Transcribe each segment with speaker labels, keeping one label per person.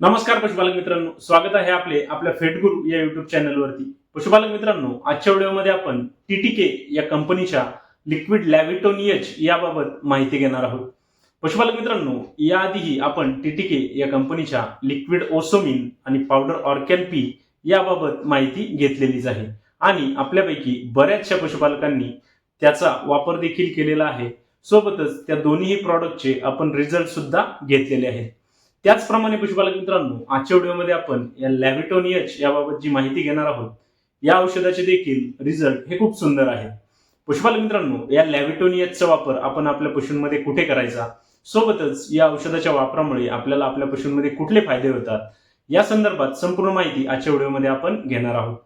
Speaker 1: नमस्कार पशुपालक मित्रांनो स्वागत आहे आपले आपल्या फेटगुरु या युट्यूब चॅनलवरती पशुपालक मित्रांनो आजच्या व्हिडिओमध्ये आपण टीटीके या कंपनीच्या लिक्विड लॅव्हिटोनियच याबाबत माहिती घेणार आहोत. पशुपालक मित्रांनो याआधीही आपण टीटीके या कंपनीच्या लिक्विड ओसोमिन आणि पावडर ऑर्कॅन पी याबाबत माहिती घेतलेलीच आहे. आणि आपल्यापैकी बऱ्याचशा पशुपालकांनी त्याचा वापर देखील केलेला आहे. सोबतच त्या दोन्ही प्रॉडक्टचे आपण रिझल्ट सुद्धा घेतलेले आहेत. त्याचप्रमाणे पशुपालक मित्रांनो आजच्या व्हिडिओमध्ये आपण या लॅव्हिटोनियच याबाबत जी माहिती घेणार आहोत या औषधाचे देखील रिझल्ट हे खूप सुंदर आहे. पशुपालक मित्रांनो या लॅव्हिटोनियसचा वापर आपण आपल्या पशूंमध्ये कुठे करायचा? सोबतच या औषधाच्या वापरामुळे आपल्याला आपल्या पशूंमध्ये कुठले फायदे होतात? या संदर्भात संपूर्ण माहिती आजच्या व्हिडिओमध्ये आपण घेणार आहोत.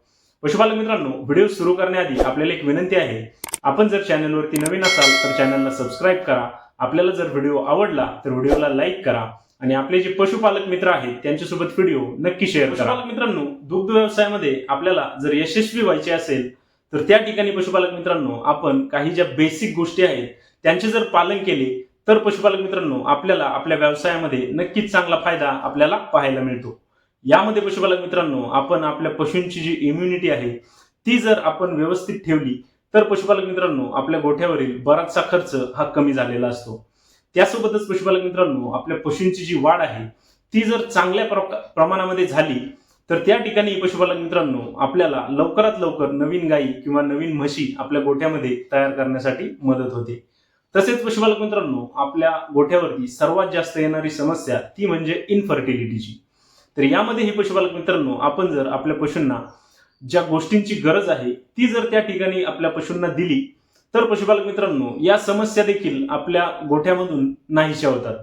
Speaker 1: पशुपालक मित्रांनो व्हिडिओ सुरू करण्याआधी आपल्याला एक विनंती आहे आपण जर चॅनलवरती नवीन असाल तर चॅनलला सबस्क्राईब करा. आपल्याला जर व्हिडिओ आवडला तर व्हिडिओला लाईक करा. आणि आपले जे पशुपालक मित्र आहेत त्यांच्यासोबत व्हिडिओ नक्की शेअर करा. पशुपालक मित्रांनो दुग्ध व्यवसायामध्ये आपल्याला जर यशस्वी व्हायचे असेल तर त्या ठिकाणी पशुपालक मित्रांनो आपण काही ज्या बेसिक गोष्टी आहेत त्यांचे जर पालन केले तर पशुपालक मित्रांनो आपल्याला आपल्या व्यवसायामध्ये नक्कीच चांगला फायदा आपल्याला पाहायला मिळतो. यामध्ये पशुपालक मित्रांनो आपण आपल्या पशूंची जी इम्युनिटी आहे ती जर आपण व्यवस्थित ठेवली तर पशुपालक मित्रांनो आपल्या गोठ्यावरील बराचसा खर्च हा कमी झालेला असतो. त्यासोबतच पशुपालक मित्रांनो आपल्या पशूंची जी वाढ आहे ती जर चांगल्या प्रमाणामध्ये झाली तर त्या ठिकाणी पशुपालक मित्रांनो आपल्याला लवकरात लवकर नवीन गायी किंवा नवीन म्हशी आपल्या गोठ्यामध्ये तयार करण्यासाठी मदत होते. तसेच पशुपालक मित्रांनो आपल्या गोठ्यावरती सर्वात जास्त येणारी समस्या ती म्हणजे इनफर्टिलिटीची तर यामध्ये हे पशुपालक मित्रांनो आपण जर आपल्या पशूंना ज्या गोष्टींची गरज आहे ती जर त्या ठिकाणी आपल्या पशूंना दिली तर पशुपालक मित्रांनो या समस्या देखील आपल्या गोठ्यामधून नाहीशा होतात.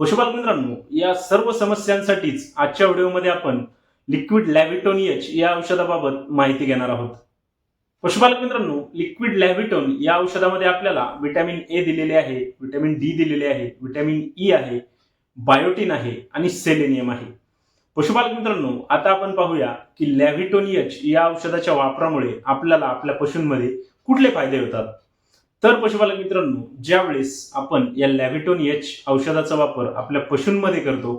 Speaker 1: पशुपालक मित्रांनो या सर्व समस्यांसाठीच आजच्या व्हिडिओमध्ये आपण लिक्विड लॅव्हिटोनियच या औषधाबाबत माहिती घेणार आहोत. पशुपालक मित्रांनो लिक्विड लॅव्हिटोन या औषधामध्ये आपल्याला व्हिटॅमिन ए दिलेले आहे व्हिटॅमिन डी दिलेले आहे व्हिटॅमिन ई आहे बायोटिन आहे आणि सेलेनियम आहे. पशुपालक मित्रांनो आता आपण पाहूया की लॅव्हिटोनियच या औषधाच्या वापरामुळे आपल्याला आपल्या पशूंमध्ये कुठले फायदे होतात? तर पशुपालक मित्रांनो ज्यावेळेस आपण या लॅव्हिटोनियच औषधाचा वापर आपल्या पशूंमध्ये करतो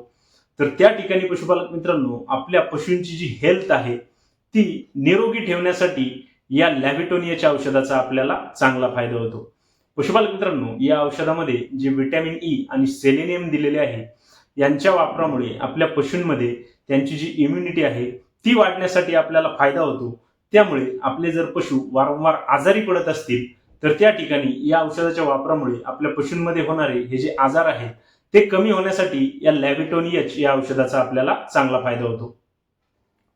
Speaker 1: तर त्या ठिकाणी पशुपालक मित्रांनो आपल्या पशूंची जी हेल्थ आहे ती निरोगी ठेवण्यासाठी या लॅव्हिटोनियाच्या औषधाचा आपल्याला चांगला फायदा होतो. पशुपालक मित्रांनो या औषधामध्ये जे विटॅमिन ई e आणि सेलेनियम दिलेले आहे यांच्या वापरामुळे आपल्या पशूंमध्ये त्यांची जी इम्युनिटी आहे ती वाढण्यासाठी आपल्याला फायदा होतो. त्यामुळे आपले जर पशु वारंवार आजारी पडत असतील तर त्या ठिकाणी या औषधाच्या वापरामुळे आपल्या पशूंमध्ये होणारे हे जे आजार आहेत ते कमी होण्यासाठी या लॅव्हिटोनियच या औषधाचा आपल्याला चांगला फायदा होतो.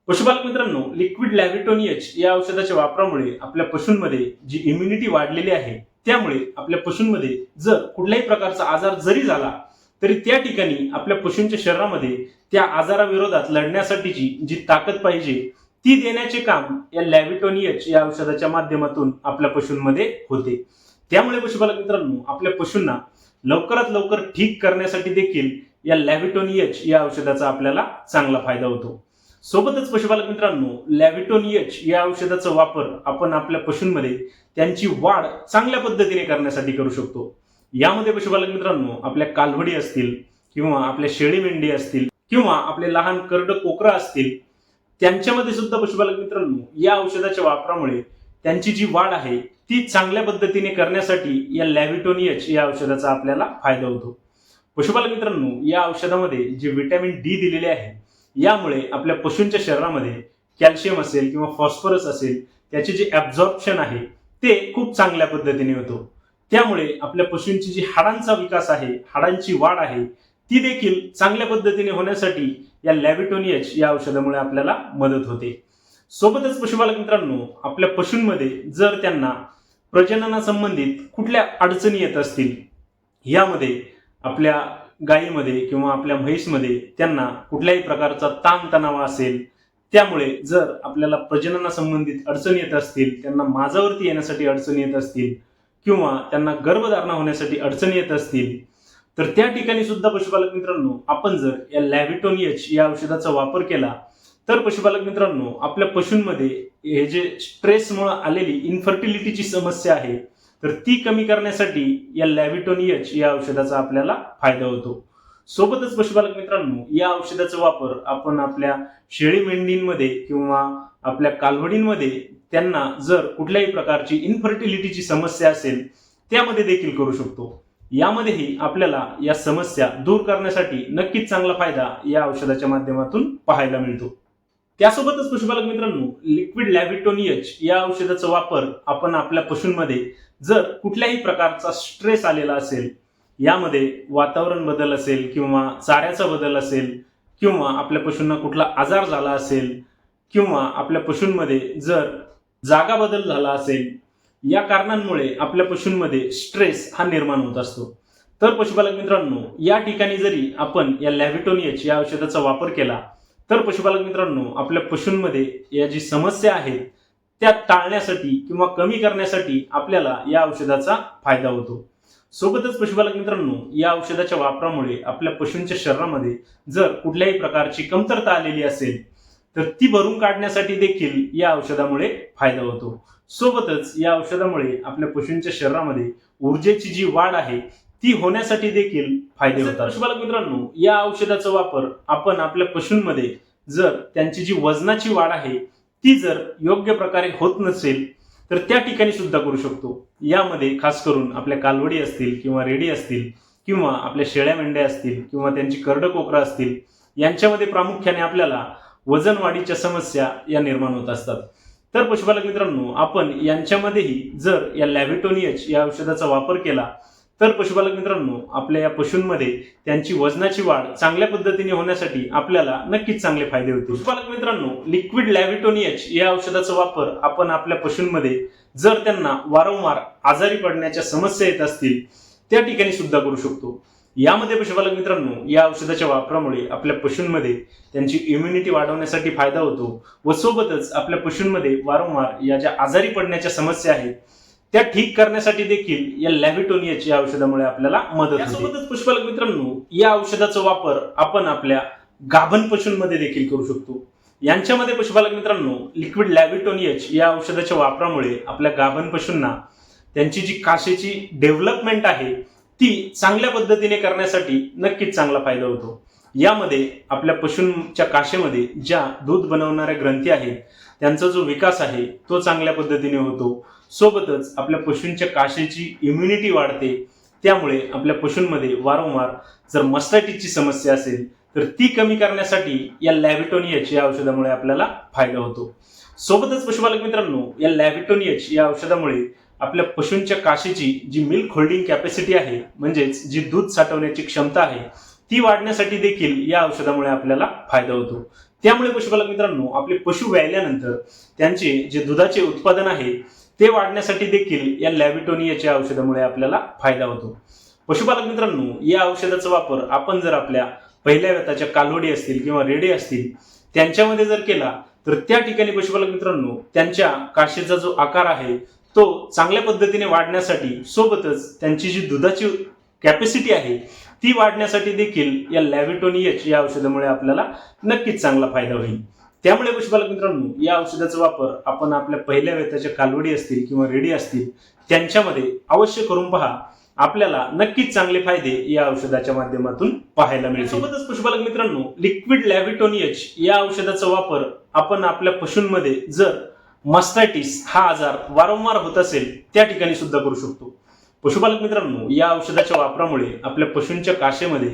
Speaker 1: पशुपालक मित्रांनो लिक्विड लॅव्हिटोनियच या औषधाच्या वापरामुळे आपल्या पशूंमध्ये जी इम्युनिटी वाढलेली आहे त्यामुळे आपल्या पशूंमध्ये जर कुठल्याही प्रकारचा आजार जरी झाला तरी त्या ठिकाणी आपल्या पशूंच्या शरीरामध्ये त्या आजाराविरोधात लढण्यासाठीची जी ताकद पाहिजे ती देण्याचे काम या लॅव्हिटोनियच या औषधाच्या माध्यमातून आपल्या पशूंमध्ये होते. त्यामुळे पशुपालक मित्रांनो आपल्या पशूंना लवकरात लवकर ठीक करण्यासाठी देखील या लॅबिटोनियच या औषधाचा आपल्याला चांगला फायदा होतो. सोबतच पशुपालक मित्रांनो लॅव्हिटोनियच या औषधाचा वापर आपण आपल्या पशूंमध्ये त्यांची वाढ चांगल्या पद्धतीने करण्यासाठी करू शकतो. यामध्ये पशुपालक मित्रांनो आपल्या कालवडी असतील किंवा आपल्या शेळी मेंढी असतील किंवा आपले लहान करड कोकरा असतील त्यांच्यामध्ये सुद्धा पशुपालक मित्रांनो या औषधाच्या वापरामुळे त्यांची जी वाढ आहे ती चांगल्या पद्धतीने करण्यासाठी या लॅव्हिटोनियच या औषधाचा आपल्याला फायदा होतो. पशुपालक मित्रांनो या औषधामध्ये जे व्हिटॅमिन डी दिलेले आहे यामुळे आपल्या पशूंच्या शरीरामध्ये कॅल्शियम असेल किंवा फॉस्फरस असेल त्याचे जे ॲब्झॉर्प्शन आहे ते खूप चांगल्या पद्धतीने होतो. त्यामुळे आपल्या पशूंची जी हाडांचा विकास आहे हाडांची वाढ आहे ती देखील चांगल्या पद्धतीने होण्यासाठी या लॅव्हिटोनियच या औषधामुळे आपल्याला मदत होते. सोबतच पशुपालक मित्रांनो आपल्या पशूंमध्ये जर त्यांना प्रजननासंबंधित कुठल्या अडचणी येत असतील यामध्ये आपल्या गायीमध्ये किंवा आपल्या म्हैसमध्ये त्यांना कुठल्याही प्रकारचा ताणतणाव असेल त्यामुळे जर आपल्याला प्रजननासंबंधित अडचणी येत असतील त्यांना माझावरती येण्यासाठी अडचणी येत असतील किंवा त्यांना गर्भधारणा होण्यासाठी अडचणी येत असतील तर त्या ठिकाणी सुद्धा पशुपालक मित्रांनो आपण जर या लॅव्हिटोनियच या औषधाचा वापर केला तर पशुपालक मित्रांनो आपल्या पशूंमध्ये हे जे स्ट्रेसमुळे आलेली इन्फर्टिलिटीची समस्या आहे तर ती कमी करण्यासाठी या लॅव्हिटोनियच या औषधाचा आपल्याला फायदा होतो. सोबतच पशुपालक मित्रांनो या औषधाचा वापर आपण आपल्या शेळी मेंढींमध्ये किंवा आपल्या कालवडींमध्ये त्यांना जर कुठल्याही प्रकारची इन्फर्टिलिटीची समस्या असेल त्यामध्ये देखील करू शकतो. यामध्येही आपल्याला या समस्या दूर करण्यासाठी नक्कीच चांगला फायदा या औषधाच्या माध्यमातून पाहायला मिळतो. त्यासोबतच पशुपालक मित्रांनो लिक्विड लॅबिटोनियच या औषधाचा वापर आपण आपल्या पशूंमध्ये जर कुठल्याही प्रकारचा स्ट्रेस आलेला असेल यामध्ये वातावरण बदल असेल किंवा चाऱ्याचा बदल असेल किंवा आपल्या पशूंना कुठला आजार झाला असेल किंवा आपल्या पशूंमध्ये जर जागा बदल झाला असेल या कारणांमुळे आपल्या पशूंमध्ये स्ट्रेस हा निर्माण होत असतो. तर पशुपालक मित्रांनो या ठिकाणी जरी आपण या लॅव्हिटोनियच या औषधाचा वापर केला तर पशुपालक मित्रांनो आपल्या पशूंमध्ये या जी समस्या आहेत त्या टाळण्यासाठी किंवा कमी करण्यासाठी आपल्याला या औषधाचा फायदा होतो. सोबतच पशुपालक मित्रांनो या औषधाच्या वापरामुळे आपल्या पशूंच्या शरीरामध्ये जर कुठल्याही प्रकारची कमतरता आलेली असेल तर ती भरून काढण्यासाठी देखील या औषधामुळे फायदा होतो. सोबतच या औषधामुळे आपल्या पशूंच्या शरीरामध्ये ऊर्जेची जी वाढ आहे ती होण्यासाठी देखील फायदे होतात. पशुपालक मित्रांनो या औषधाचा वापर आपण आपल्या पशूंमध्ये जर त्यांची जी वजनाची वाढ आहे ती जर योग्य प्रकारे होत नसेल तर त्या ठिकाणी सुद्धा करू शकतो. यामध्ये खास करून आपल्या कालवडी असतील किंवा रेडी असतील किंवा आपल्या शेळ्या मेंढ्या असतील किंवा त्यांची करड कोकरं असतील यांच्यामध्ये प्रामुख्याने आपल्याला वजन वाढीच्या समस्या या निर्माण होत असतात. तर पशुपालक मित्रांनो आपण यांच्यामध्येही जर या लॅव्हिटोनियच या औषधाचा वापर केला तर पशुपालक मित्रांनो आपल्या या पशूंमध्ये त्यांची वजनाची वाढ चांगल्या पद्धतीने होण्यासाठी आपल्याला नक्कीच चांगले फायदे होतील. पशुपालक मित्रांनो लिक्विड लॅव्हिटोनियच या औषधाचा वापर आपण आपल्या पशूंमध्ये जर त्यांना वारंवार आजारी पडण्याच्या समस्या येत असतील त्या ठिकाणी सुद्धा करू शकतो. यामध्ये पशुपालक मित्रांनो या औषधाच्या वापरामुळे आपल्या पशूंमध्ये त्यांची इम्युनिटी वाढवण्यासाठी फायदा होतो व सोबतच आपल्या पशूंमध्ये वारंवार या ज्या आजारी पडण्याच्या समस्या आहेत त्या ठीक करण्यासाठी देखील या लॅव्हिटोनियाच्या या औषधामुळे आपल्याला मदत होते. सोबतच पुष्पालक मित्रांनो या औषधाचा वापर आपण आपल्या गाभण पशूंमध्ये देखील करू शकतो. यांच्यामध्ये पशुपालक मित्रांनो लिक्विड लॅव्हिटोनियच या औषधाच्या वापरामुळे आपल्या गाभण पशूंना त्यांची जी काशेची डेव्हलपमेंट आहे ती चांगल्या पद्धतीने करण्यासाठी नक्कीच चांगला फायदा होतो. यामध्ये आपल्या पशूंच्या काशेमध्ये ज्या दूध बनवणाऱ्या ग्रंथी आहेत त्यांचा जो विकास आहे तो चांगल्या पद्धतीने होतो. सोबतच आपल्या पशूंच्या काशेची इम्युनिटी वाढते. त्यामुळे आपल्या पशूंमध्ये वारंवार जर मस्टायटिसची समस्या असेल तर ती कमी करण्यासाठी या लॅबिटोनियच या औषधामुळे आपल्याला फायदा होतो. सोबतच पशुपालक मित्रांनो या लॅबिटोनियच या औषधामुळे आपल्या पशूंच्या काशीची जी मिल्क होल्डिंग कॅपॅसिटी आहे म्हणजेच जी दूध साठवण्याची क्षमता आहे ती वाढण्यासाठी देखील या औषधामुळे आपल्याला फायदा होतो. त्यामुळे पशुपालक मित्रांनो आपले पशु व्यायल्यानंतर त्यांचे जे दुधाचे उत्पादन आहे ते वाढण्यासाठी देखील या लॅबिटोनियाच्या औषधामुळे आपल्याला फायदा होतो. पशुपालक मित्रांनो या औषधाचा वापर आपण जर आपल्या पहिल्या व्यताच्या कालवडी असतील किंवा रेडे असतील त्यांच्यामध्ये जर केला तर त्या ठिकाणी पशुपालक मित्रांनो त्यांच्या काशीचा जो आकार आहे तो चांगल्या पद्धतीने वाढण्यासाठी सोबतच त्यांची जी दुधाची कॅपॅसिटी आहे ती वाढण्यासाठी देखील या लॅव्हिटोनियच या औषधामुळे आपल्याला नक्कीच चांगला फायदा होईल. त्यामुळे पशुपालक मित्रांनो या औषधाचा वापर आपण आपल्या पहिल्या वेताच्या कालवडी असतील किंवा रेडी असतील त्यांच्यामध्ये अवश्य करून पहा. आपल्याला नक्कीच चांगले फायदे या औषधाच्या माध्यमातून पाहायला मिळतील. सोबतच पशुपालक मित्रांनो लिक्विड लॅव्हिटोनियच या औषधाचा वापर आपण आपल्या पशूंमध्ये जर मस्टायटिस हा आजार वारंवार होत असेल त्या ठिकाणी सुद्धा करू शकतो. पशुपालक मित्रांनो या औषधाच्या वापरामुळे आपल्या पशूंच्या काशेमध्ये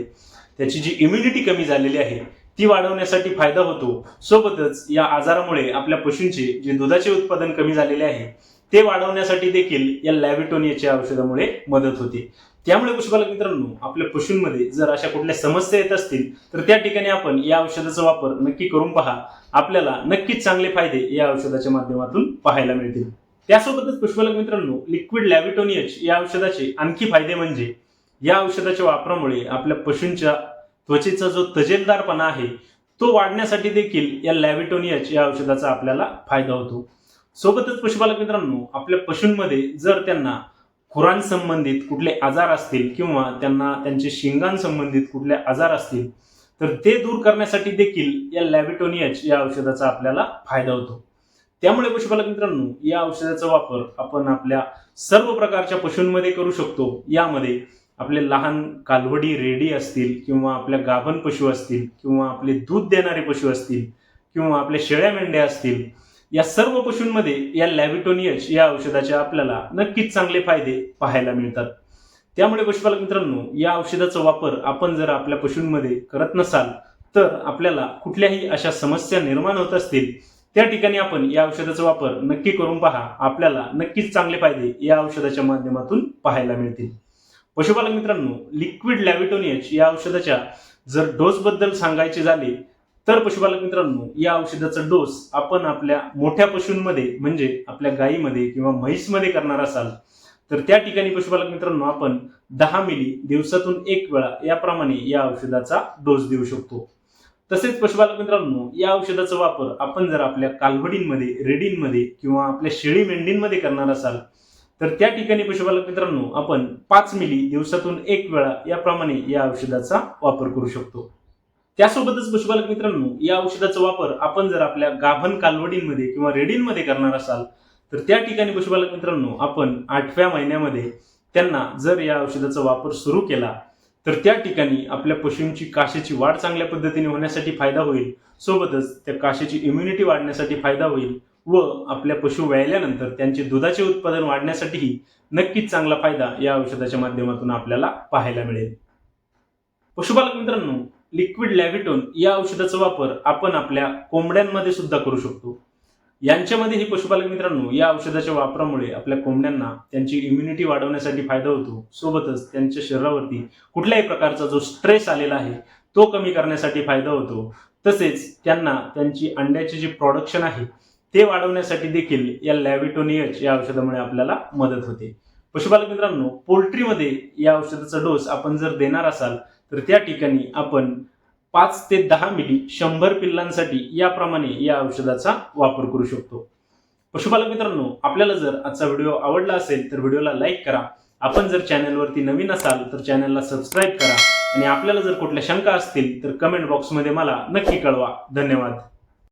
Speaker 1: त्याची जी इम्युनिटी कमी झालेली आहे ती वाढवण्यासाठी फायदा होतो. सोबतच या आजारामुळे आपल्या पशूंचे जे दुधाचे उत्पादन कमी झालेले आहे ते वाढवण्यासाठी देखील या लॅबिटोनियाच्या औषधामुळे मदत होते. त्यामुळे पशुपालक मित्रांनो आपल्या पशूंमध्ये जर अशा कुठल्या समस्या येत असतील तर त्या ठिकाणी आपण या औषधाचा वापर नक्की करून पहा. आपल्याला नक्कीच चांगले फायदे या औषधाच्या माध्यमातून पाहायला मिळतील. त्यासोबतच पशुपालक मित्रांनो लिक्विड लॅबिटोनियच या औषधाचे आणखी फायदे म्हणजे या औषधाच्या वापरामुळे आपल्या पशूंच्या त्वचेचा जो तजेलदारपणा आहे तो वाढण्यासाठी देखील या लॅव्हिटोनियच या औषधाचा आपल्याला फायदा होतो. सोबतच पशुपालक मित्रांनो आपल्या पशूंमध्ये जर त्यांना खुरांसंबंधित कुठले आजार असतील किंवा त्यांना त्यांचे शिंगांसंबंधित कुठले आजार असतील तर ते दूर करण्यासाठी देखील या लॅव्हिटोनियच या औषधाचा आपल्याला फायदा होतो. त्यामुळे पशुपालक मित्रांनो या औषधाचा वापर आपण आपल्या सर्व प्रकारच्या पशूंमध्ये करू शकतो. यामध्ये आपले लहान कालवडी रेडी असतील किंवा आपल्या गाभण पशु असतील किंवा आपले दूध देणारे पशु असतील किंवा आपल्या शेळ्या मेंढ्या असतील या सर्व पशूंमध्ये या लॅबिटोनियस या औषधाचे आपल्याला नक्कीच चांगले फायदे पाहायला मिळतात. त्यामुळे पशुपालक मित्रांनो या औषधाचा वापर आपण जर आपल्या पशूंमध्ये करत नसाल तर आपल्याला कुठल्याही अशा समस्या निर्माण होत असतील त्या ठिकाणी आपण या औषधाचा वापर नक्की करून पहा. आपल्याला नक्कीच चांगले फायदे या औषधाच्या माध्यमातून पाहायला मिळतील. पशुपालक मित्रांनो लिक्विड लॅव्हिटोनियच या औषधाच्या जर डोस बद्दल सांगायचे झाले तर पशुपालक मित्रांनो या औषधाचा डोस आपण आपल्या मोठ्या पशूंमध्ये म्हणजे आपल्या गायीमध्ये किंवा म्हैसमध्ये करणार असाल तर त्या ठिकाणी पशुपालक मित्रांनो आपण दहा मिली दिवसातून एक वेळा याप्रमाणे या औषधाचा डोस देऊ शकतो. तसेच पशुपालक मित्रांनो या औषधाचा वापर आपण जर आपल्या कालवडींमध्ये रेडींमध्ये किंवा आपल्या शेळी मेंढींमध्ये करणार असाल तर त्या ठिकाणी पशुपालक मित्रांनो आपण पाच मिली दिवसातून एक वेळा याप्रमाणे या औषधाचा वापर करू शकतो. त्यासोबतच पशुपालक मित्रांनो या औषधाचा वापर आपण जर आपल्या गाभण कालवडींमध्ये किंवा रेडींमध्ये करणार असाल तर त्या ठिकाणी पशुपालक मित्रांनो आपण आठव्या महिन्यामध्ये त्यांना जर या औषधाचा वापर सुरू केला तर त्या ठिकाणी आपल्या पशूंची काशेची वाढ चांगल्या पद्धतीने होण्यासाठी फायदा होईल. सोबतच त्या काशेची इम्युनिटी वाढण्यासाठी फायदा होईल व आपल्या पशु व्यायल्यानंतर त्यांचे दुधाचे उत्पादन वाढण्यासाठीही नक्कीच चांगला फायदा या औषधाच्या माध्यमातून आपल्याला पाहायला मिळेल. पशुपालक मित्रांनो लिक्विड लॅव्हिटोन या औषधाचा वापर आपण आपल्या कोंबड्यांमध्ये सुद्धा करू शकतो. यांच्यामध्ये हे पशुपालक मित्रांनो या औषधाच्या वापरामुळे आपल्या कोंबड्यांना त्यांची इम्युनिटी वाढवण्यासाठी फायदा होतो. सोबतच त्यांच्या शरीरावरती कुठल्याही प्रकारचा जो स्ट्रेस आलेला आहे तो कमी करण्यासाठी फायदा होतो. तसेच त्यांना त्यांची अंड्याचे जे प्रोडक्शन आहे ते वाढवण्यासाठी देखील या लॅव्हिटोनियच या औषधामुळे आपल्याला मदत होते. पशुपालक मित्रांनो पोल्ट्रीमध्ये या औषधाचा डोस आपण जर देणार असाल तर त्या ठिकाणी आपण पाच ते दहा मिली शंभर पिल्लांसाठी याप्रमाणे या औषधाचा वापर करू शकतो. पशुपालक मित्रांनो आपल्याला जर आजचा व्हिडिओ आवडला असेल तर व्हिडिओला लाईक करा. आपण जर चॅनलवरती नवीन असाल तर चॅनलला सबस्क्राईब करा. आणि आपल्याला जर कुठल्या शंका असतील तर कमेंट बॉक्समध्ये मला नक्की कळवा. धन्यवाद.